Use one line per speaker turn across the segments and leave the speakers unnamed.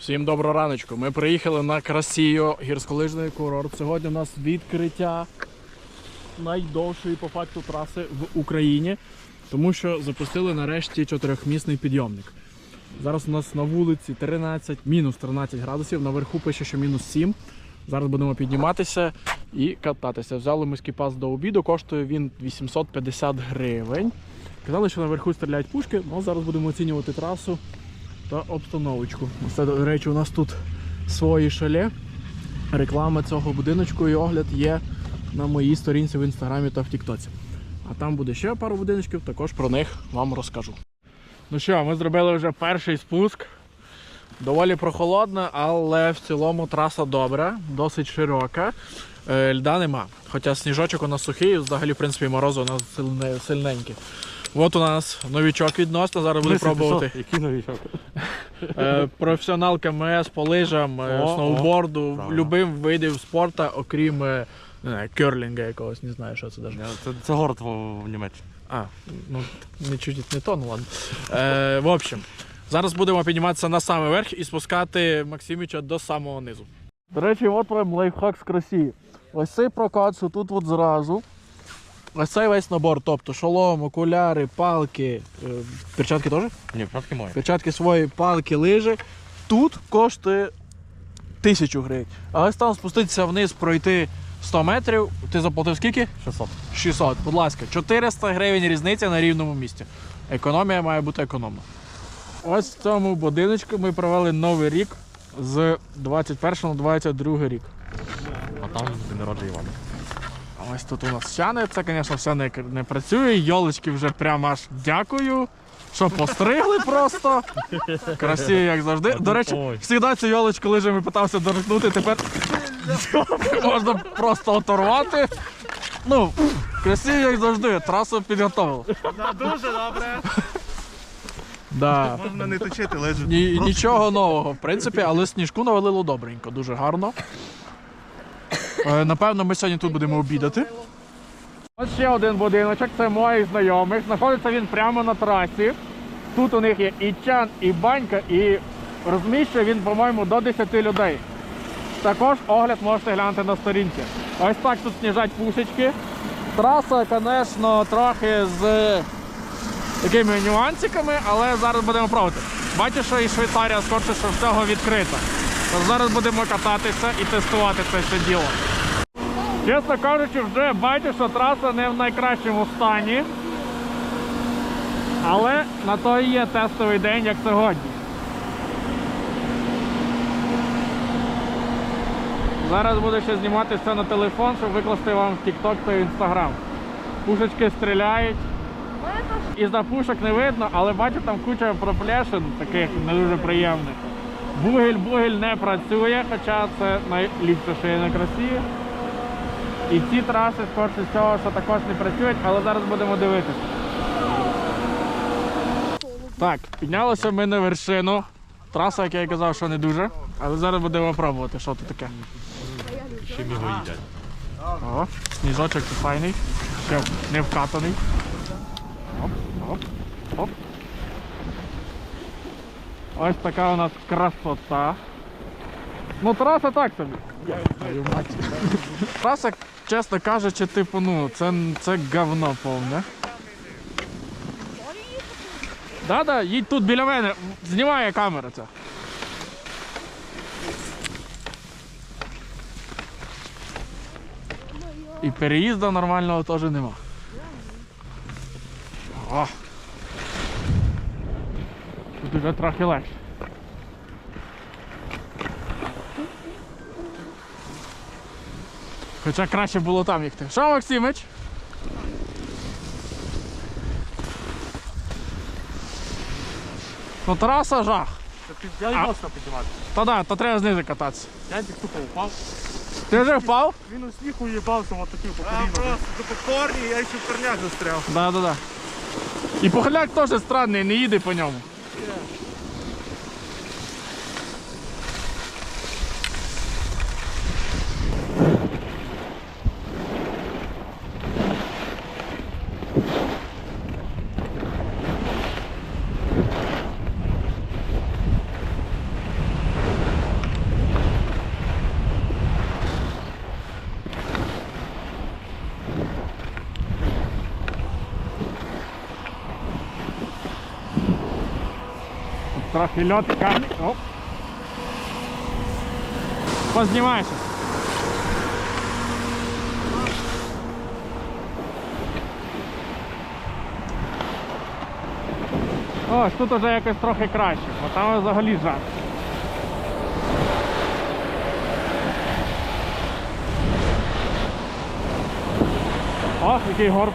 Всім доброго раночку. Ми приїхали на Красію гірськолижний курорт. Сьогодні у нас відкриття найдовшої по факту траси в Україні, тому що запустили нарешті чотирьохмісний підйомник. Зараз у нас на вулиці 13, мінус 13 градусів, наверху пише, що мінус 7. Зараз будемо підніматися і кататися. Взяли ми скіпас до обіду, коштує він 850 гривень. Казали, що наверху стріляють пушки, але зараз будемо оцінювати трасу та обстановочку. Це, до речі, у нас тут свої шале. Реклама цього будиночку і огляд є на моїй сторінці в інстаграмі та в Тіктоці. А там буде ще пару будиночків, також про них вам розкажу. Ну що, ми зробили вже перший спуск. Доволі прохолодно, але в цілому траса добра, досить широка. Е, Льда нема. Хоча сніжочок у нас сухий, взагалі, в принципі, морози у нас сильне- сильненькі. От у нас новічок відносно, зараз буду пробувати.
Який новічок?
Е, професіонал КМС по лижам, е,
О,
сноуборду,
правильно.
любим видів спорту, окрім е, не знаю, керлінга якогось, не знаю, що це навіть.
Це, це город в, в Німеччині.
А, ну не чуть не то, ну ладно. Е, в общем, зараз будемо підніматися на самий верх і спускати Максиміча до самого низу. До речі, от вам лайфхак з красі. Ось цей прокат, що тут от зразу. Ось цей весь набор, тобто шолом, окуляри, палки, е, перчатки теж?
Ні, правки мої.
Перчатки свої, палки, лижі. Тут коштує тисячу гривень. А ось там спуститися вниз, пройти 100 метрів. Ти заплатив скільки?
600.
600. Будь ласка, 400 гривень різниця на рівному місці. Економія має бути економна. Ось в цьому будиночку ми провели новий рік з 21 на 22 рік.
А там день народження Івана.
А Ось тут у нас щани, це, звісно, все не, не працює. Йолочки вже прямо аж дякую. Що постригли просто. Красиві, як завжди. До речі, завжди цю йолочку лижами питався доторкнути, тепер можна просто оторвати. Ну, красиві, як завжди, трасу підготовили.
Дуже добре.
Да.
Можна не точити, лежить.
Ні, нічого нового, в принципі, але сніжку навалило добренько, дуже гарно. Е, Напевно, ми сьогодні тут будемо обідати. Ось ще один будиночок, це моїх знайомих. Знаходиться він прямо на трасі. Тут у них є і чан, і банька, і розміщує він, по-моєму, до 10 людей. Також огляд можете глянути на сторінці. Ось так тут сніжать пушечки. Траса, звісно, трохи з такими нюансиками, але зараз будемо пробувати. Бачиш, що і Швейцарія скорше, що всього відкрита. Зараз будемо кататися і тестувати це все діло. Чесно кажучи, вже бачу, що траса не в найкращому стані. Але на то і є тестовий день, як сьогодні. Зараз буду ще знімати все на телефон, щоб викласти вам в TikTok та Instagram. Пушечки стріляють. Із запушок не видно, але бачу там куча проплешин таких не дуже приємних. Бугель-бугель не працює, хоча це найліпше, що є на красі. І ці траси, скорше всього, що також не працюють, але зараз будемо дивитися. Так, піднялися ми на вершину. Траса, як я і казав, що не дуже. Але зараз будемо пробувати, що тут таке.
Ще його їдять.
О, сніжочок тут файний. Ще не вкатаний. Оп, оп, оп. Ось така у нас красота. Ну, траса так собі. Траса, чесно кажучи, типу, ну, це, це говно повне. Да-да, їдь тут біля мене, знімає камера ця. І переїзду нормального теж нема. О. Тут вже трохи легше. Хоча краще було там їхати. Що, Максимич? Ну траса жах.
Я
не можу
піднімати.
Та да, то треба знизу кататися.
Я тільки тупо впав.
Ти вже впав?
Він у сніг уїбався, от такий по
А
коліно.
просто до покорні, я ще в корнях застряв.
Да, да, да. І похиляк теж странний, не їде по ньому. Трохи льот, камінь. Оп. Познімайся. Ось тут уже якось трохи краще, бо там взагалі жах. О, який горб.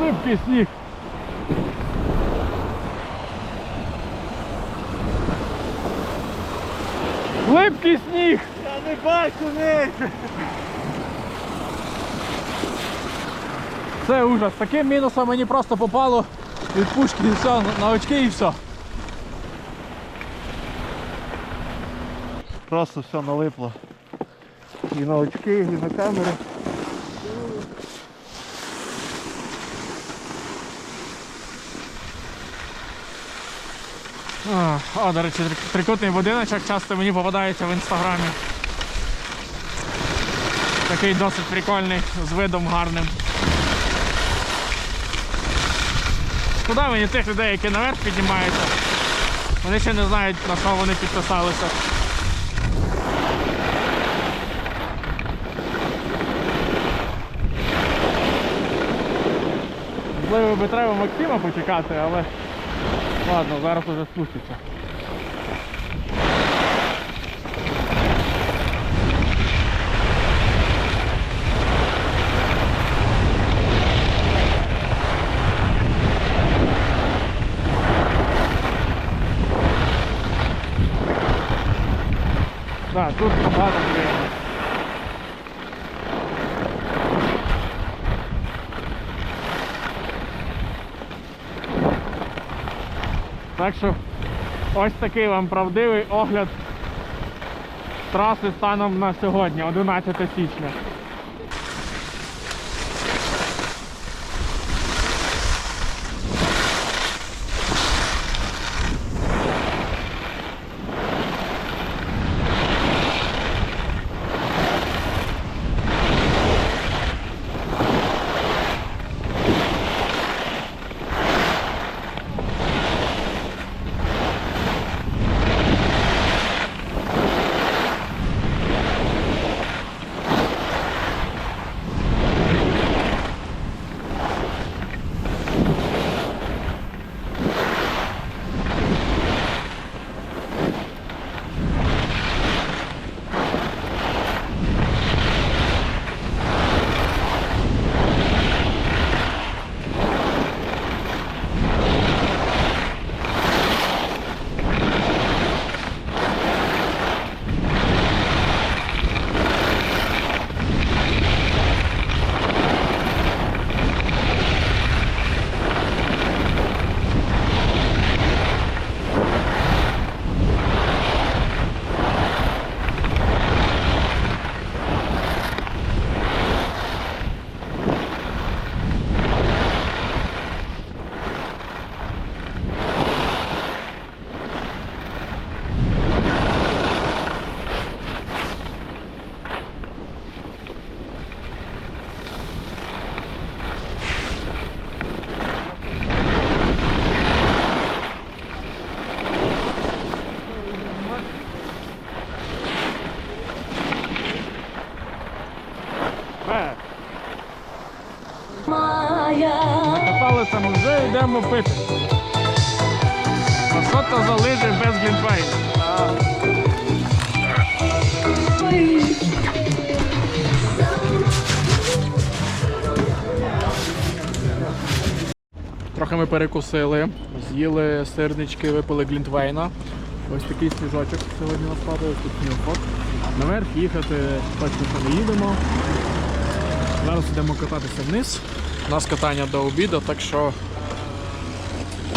Липкий сніг. Липкий сніг!
Я не бачу нижче.
Це ужас. Таким мінусом мені просто попало від пушки і все, на- на очки і все.
Просто все налипло. І на очки, і на камеру.
О, до речі, трикутний будиночок часто мені попадається в інстаграмі. Такий досить прикольний, з видом гарним. Шкода мені тих людей, які наверх піднімаються. Вони ще не знають, на що вони підписалися. Можливо, би треба Максима почекати, але ладно, зараз уже спуститься. Так, тут багато приємно. Так що ось такий вам правдивий огляд траси станом на сьогодні, 11 січня. Накаталися ми вже йдемо пити. А що за лижі без глінтвейну? Трохи ми перекусили, з'їли сирнички, випили глінтвейна. Ось такий сніжочок сьогодні нас падає, тут снігопад. Наверх їхати точно не їдемо. Зараз йдемо кататися вниз. У нас катання до обіду, так що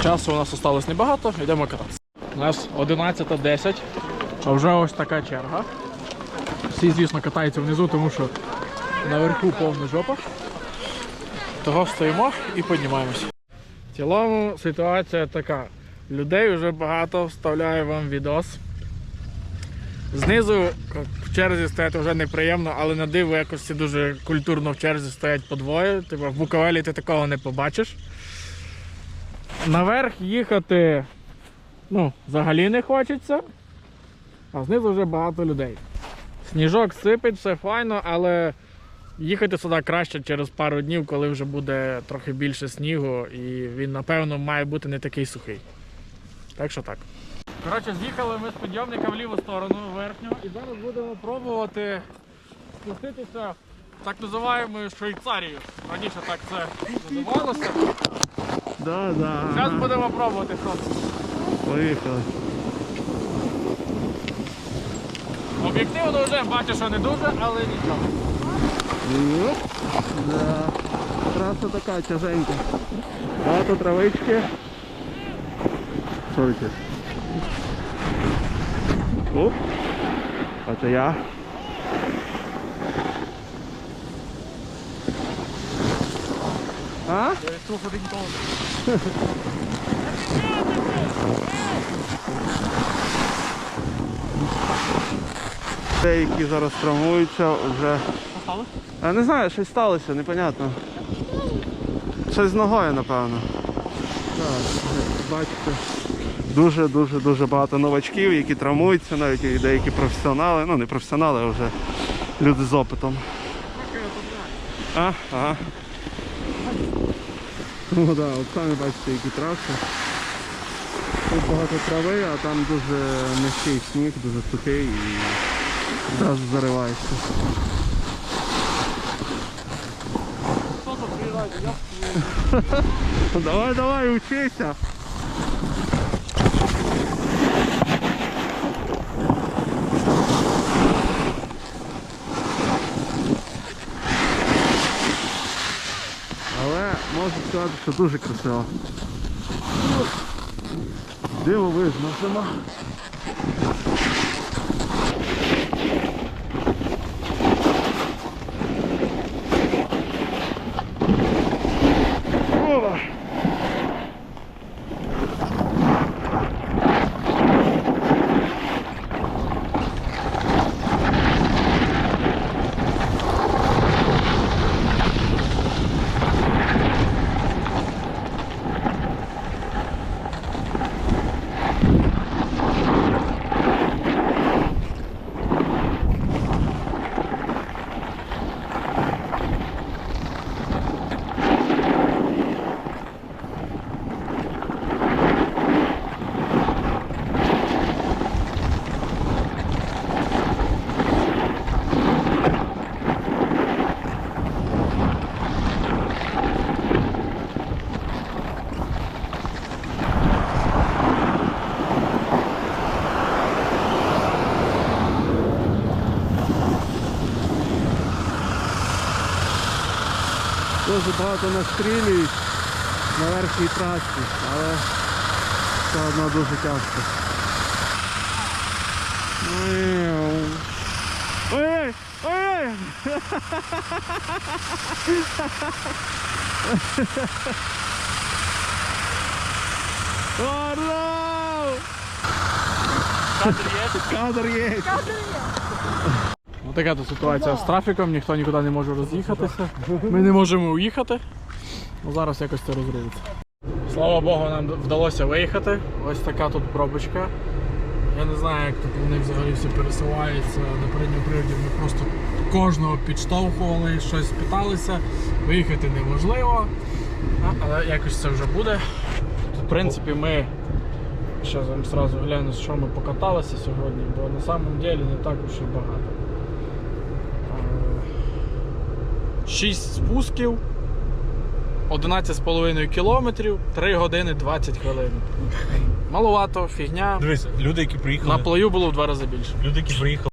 часу у нас осталось небагато, йдемо кататися. У нас 11.10, а вже ось така черга. Всі, звісно, катаються внизу, тому що наверху повна жопа. Того стоїмо і піднімаємося. В цілому ситуація така. Людей вже багато, вставляю вам відос. Знизу в черзі стояти вже неприємно, але на диво якось всі дуже культурно в черзі стоять по двоє. Типу в Буковелі ти такого не побачиш. наверх їхати ну, взагалі не хочеться, а знизу вже багато людей. Сніжок сипить, все файно, але їхати сюди краще через пару днів, коли вже буде трохи більше снігу, і він, напевно, має бути не такий сухий. Так що так. Коротше, з'їхали ми з підйомника в ліву сторону верхню, і зараз будемо пробувати спуститися в так називаємо Швейцарію. Раніше так це називалося.
Да, да.
Зараз будемо пробувати хлопці.
Поїхали.
Об'єктивно вже бачу, що не дуже, але нічого.
Йоп. Да. Траса така тяженька. Багато травички. Що А це я. А? Деякі зараз травмуються вже. Я не знаю, щось сталося, непонятно. Щось з ногою, напевно. Так, бачите. Дуже-дуже дуже багато новачків, які травмуються, навіть і деякі професіонали. Ну не професіонали, а вже люди з опитом. Ага. Ну так, от самі бачите, які траси. Тут багато трави, а там дуже низький сніг, дуже сухий і одразу зариваєшся. Давай, давай, учися. Але можу сказати, що дуже красиво. Дивовижно зима. Дуже багато настрілюють на верхній трасі, але все одно дуже тяжко. Ой, ой! Орел! Кадр є!
Ось така тут ситуація з трафіком, ніхто нікуди не може роз'їхатися. Ми не можемо уїхати. Ну, зараз якось це розрулиться. Слава Богу, нам вдалося виїхати. Ось така тут пробочка. Я не знаю, як тут вони взагалі всі пересуваються на передньому приводі. Ми просто кожного підштовхували, щось питалися. Виїхати неможливо. Але якось це вже буде. Тут, в принципі, ми ще вам зразу гляну, що ми покаталися сьогодні, бо на самом деле не так уж і багато. Е, 6 спусків, 11,5 кілометрів, 3 години 20 хвилин. Маловато, фігня.
Дивись, люди, які приїхали,
На плою було в два рази більше.
люди, які приїхали.